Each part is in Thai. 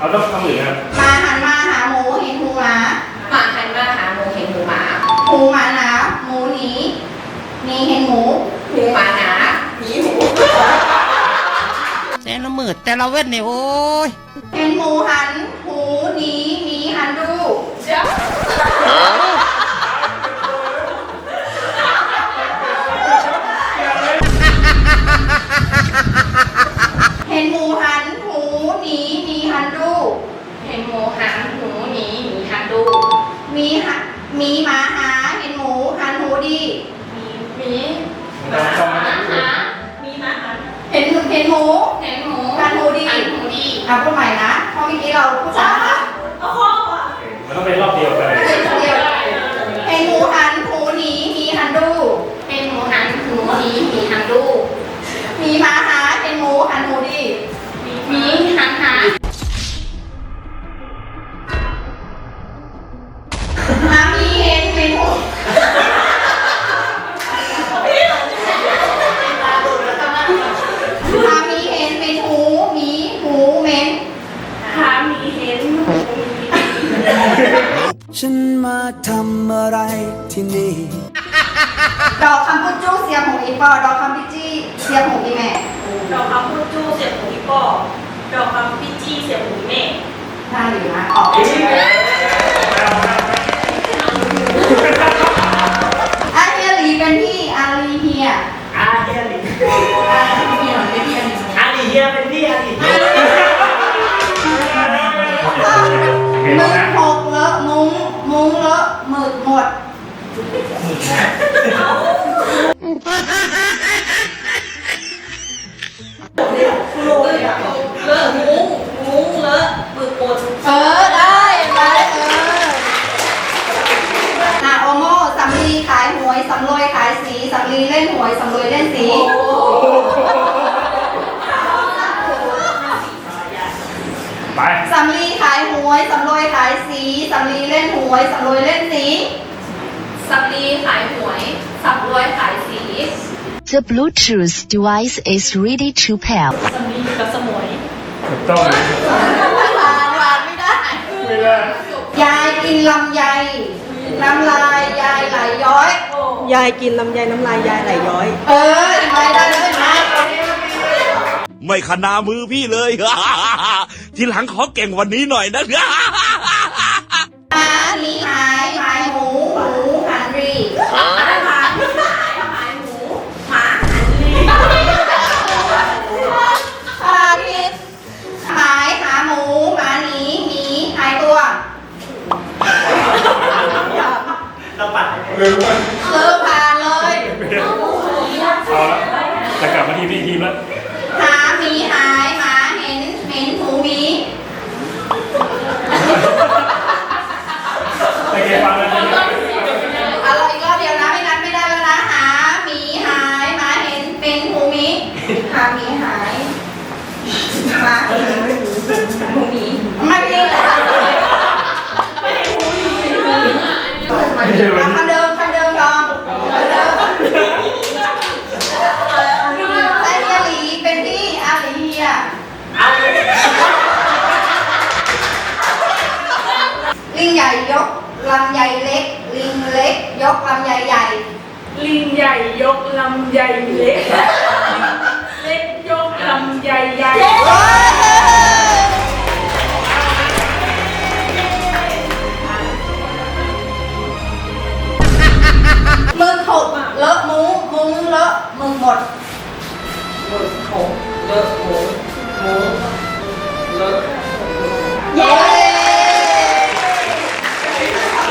เอาต้องคำอื่นนะครับหมาหันมาหาหมูเห็นหูหมาหมาหันมาหาหมูเห็นหมูหมาหูหมาหนาหมูหนีหนีเห็นหมูหมูหมาหนาแต่ละมืดแต่ละเว้นเนี่ยโอ้ยเห็นหมูหัน ห็นเห็นหมูเห็นหมูหันหูดีหันหูดี อะพูดใหม่นะเพราะเมื่อกี้เราพูดช้ามันต้องเป็นรอบเดียว ดอกคำพูดจู้เสียงของอีปอดอกคำพิจี้เสียงของอีแม่ ดอกคำพูดจู้เสียงของพี่ปอดอกคำพี่จี้เสียงของพี่เมฆน่าอยู่นะออกอาเฮียหลีเป็นพี่อาลีเฮียอาเฮียหลิอาลีเฮียเป็นพี่อาลีอาหลิเฮียเป็นพี่อาหลิเฮียเห็นมึงนะหกเลอะมุ้งมุ้งเลอะหมึกหมด เลอะมุ้งมุ้งเลอะปึกปนเออได้ไปเออนาโอโมสำลีขายหวยสำรวยขายสีสำลีเล่นหวยสำรวยเล่นสีไปสำลีขายหวยสำรวยขายสีสำลีเล่นหวยสำรวยเล่นสี สับลีขายหวยสับรวยขายสี The Bluetooth device is ready to pair. สำลีกับสมุยถูกต้องเลยหวานหวานไม่ได้ไม่ได้ยายกินลำไยน้ำลายยายไหลย้อย ยายกินลำไยน้ำลายยายไหลย้อย เออไปได้เลยนะไม่ขนามือพี่เลย ทีหลังขอเก่งวันนี้หน่อยนะหมาหนี ลืมว่าเลิกผ่านเลยเอาละจะกลับมาที่พี่ทีม ลำใหญ่เล็ก ลิงเล็ก ยกลำใหญ่ใหญ่ ลิงใหญ่ยกลำใหญ่เล็ก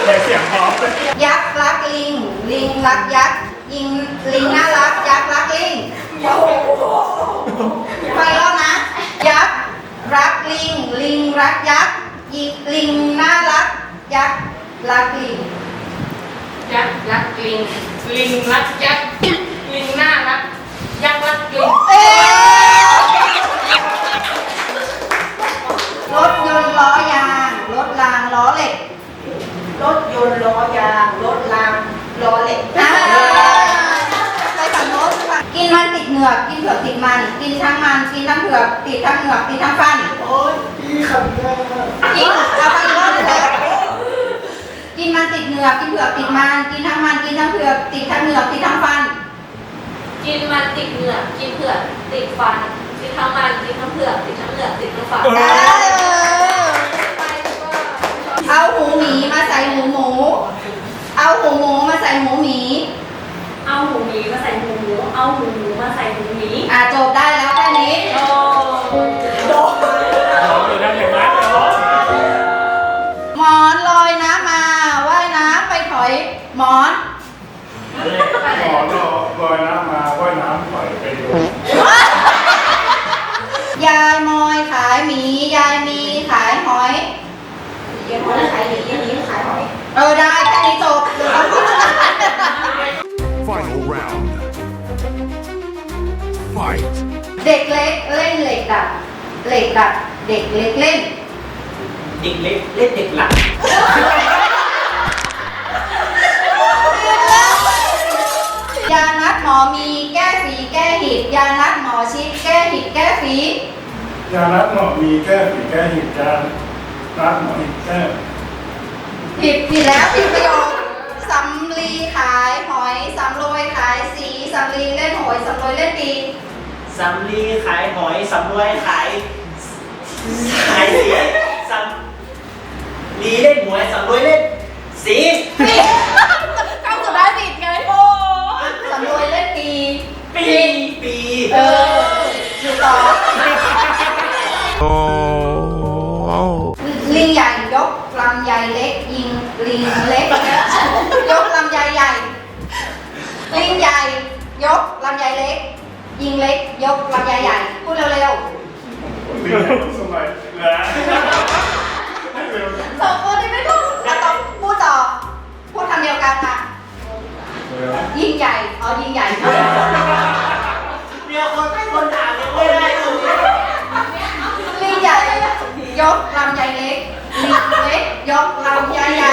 แต่เสียงพร้อมยักษ์รักลิง ลิงรักยักษ์ยิงลิงน่ารัก ยักษ์รักลิงไปแล้วนะ ยักษ์รักลิง ลิงรักยักษ์ยิงลิงน่ารัก ยักษ์รักลิง ยักษ์รักลิง ลิงรักยักษ์ลิงน่ารัก ยักษ์รักลิง อกกินเผือกติดมัน กินทั้งมัน กินทั้งเผือกติดดทั้งเหงือกติดทั้งฟันโอ้ยพี่ขับยากินเอาไปอีกรอบหนึงเลยกินมันติดเหงือกกินเผือกติดมัน กินทั้งมัน กินทั้งเผือกติดทั้งเหงือกติดทั้งฟัน กินมันติดเหงือกกินเผือกติดฟันกินทั้งมันกินทั้งเผือกติดทั้งเหงือกติดทั้งฟันเอเอออเอาหูหมีมาใส่หูหมู เอาหูหมูมาใส่หูหมี เอาหูหมีมาใส่หูหมูเอาหูหมูมาใส่หูหมีอะจบได้แล้วแค่นี้ โอ้น้องอยู่นั่นอย่างนั้นเนาะหมอนลอยน้ำมาว่ายน้ำไปถอยหมอน หมอรอลอยน้ำมาว่ายน้ำปล่อยไปดูยายมอยขายหมี ยายมีขายหอยเย็ Fight เด็กเล็กเล่นเหล็กดัดเหล็กดัดเด็กเล็กเล่น เด็กเล็กเล่นเด็กหลักยานัดหมอมีแก้ฝีแก้หิดยานัดหมอชิดแก้หิดแก้ฝียานัดหมอมีแก้ฝีแก้หิดยานัดหมอหิดแก้ผิดผิดแล้วผิดประโยคสำลีขายหอยสำโรยขายสีสำลีเล่นหอยสำโรยเล่นปี สำลีขายหอยสำรวยขายขายสีสำลีเล่นหวยสำรวยเล่นสีปีคำสุดท้ายผิดไงโอ้สำโรยเล่นปีปีปีเอออยู่ต่อลิงใหญ่ยกลำใหญ่เล็กยิงลิงเล็กยกลำใหญ่ใหญ่ลิงใหญ่ยกลำใหญ่เล็ก ยิงเล็ก ยกลำใหญ่ใหญ่ พูดเร็วดีสมัยแล้วๆสองคนที่ไม่พูดแล้วต้องพูดต่อ พูดคำเดียวกันค่ะ ยิงใหญ่เอายิงใหญ่เนี่ยคนคนถามยังไม่ได้เลยลิงใหญ่ ยกลำใหญ่เล็กลิงเล็ก ยกลำใหญ่ใหญ่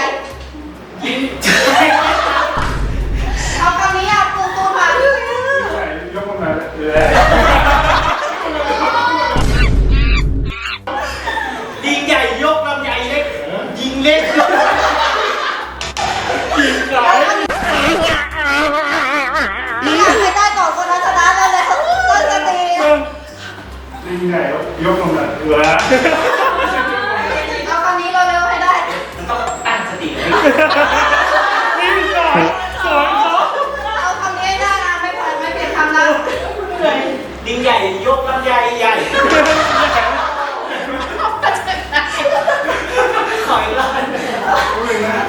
เอ ลิงใหญ่ยกขึ้นมาแล้วเอาคำนี้เร็วๆให้ได้ต้องตั้งสติไว้นี่สอนสอนเขาเอาคำนี้ให้ได้นะไม่เปลี่ยนไม่เปลี่ยนคำนะลิงใหญ่ยกลำใหญ่ใหญ่ขออีกรอบ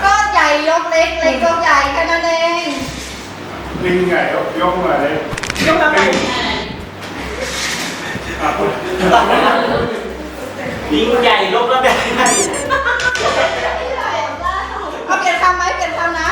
ก็ใหญ่ยกเล็กเล็กยกใหญ่แค่นั้นเองลิงใหญ่ยกขึ้นมาเลยยกขึ้นมาอะ ลิงใหญ่ลำใหญ่ใหญ่เอาเปลี่ยนคำไหมเปลี่ยนคำนะ